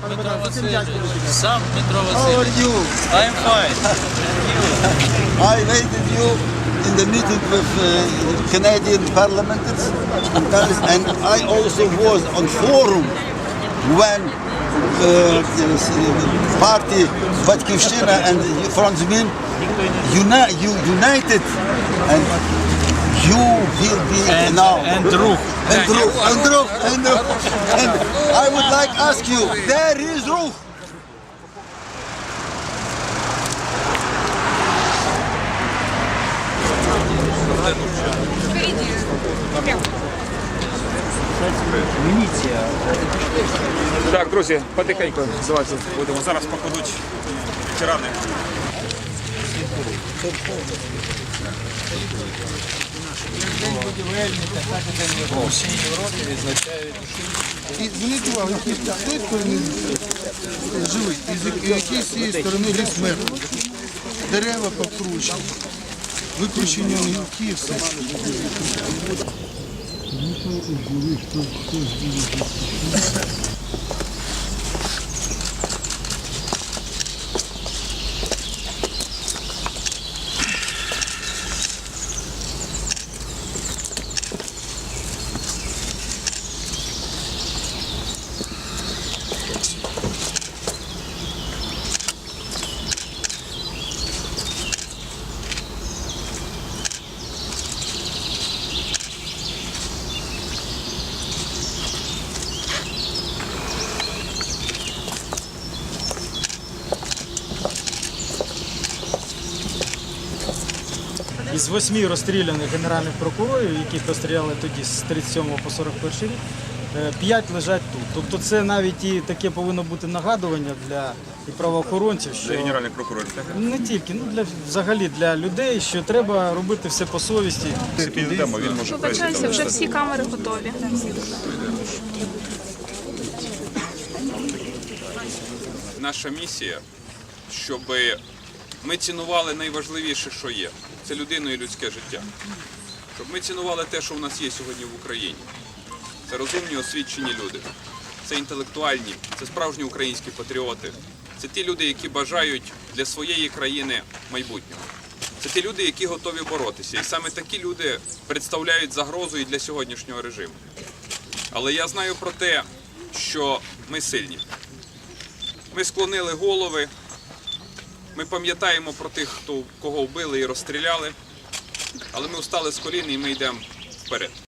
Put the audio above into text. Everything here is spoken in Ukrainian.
Дмитро Васильович. Сам Дмитро How Васильович. are you? I'm fine. I waited you in the meeting with uh, Canadian parliamentarians in Paris, and I also was on forum when uh, yes, uh, party Batkivshina and Front Zmin uni- you united and you will be And- now and Ruh. and Ruh and Ruh and Ruh and I would like ask you there is Ruh Так, друзі, потихеньку давайте будемо. Зараз покладуть ветерани. І зверніть увагу, які з тої сторони живий, і з якої з цієї сторони ліс мертвий. Дерева покручені, викручені гілки і все. Із восьми розстріляних генеральних прокурорів, яких розстріляли тоді з 37 по 41 рік, е, п'ять лежать тут. Тобто це навіть і таке повинно бути нагадування для і правоохоронців, що Для генеральних прокурорів. Так? не тільки, ну для взагалі для людей, що треба робити все по совісті. Підійдемо, він може Вибачаюся, вже всі камери готові. наша місія, щоб ми цінували найважливіше, що є. Це людину і людське життя. Щоб ми цінували те, що в нас є сьогодні в Україні. Це розумні, освічені люди. Це інтелектуальні, це справжні українські патріоти. Це ті люди, які бажають для своєї країни майбутнього. Це ті люди, які готові боротися. І саме такі люди представляють загрозу і для сьогоднішнього режиму. Але я знаю про те, що ми сильні. Ми склонили голови. Ми пам'ятаємо про тих, хто кого вбили і розстріляли. Але ми встали з колін і ми йдемо вперед.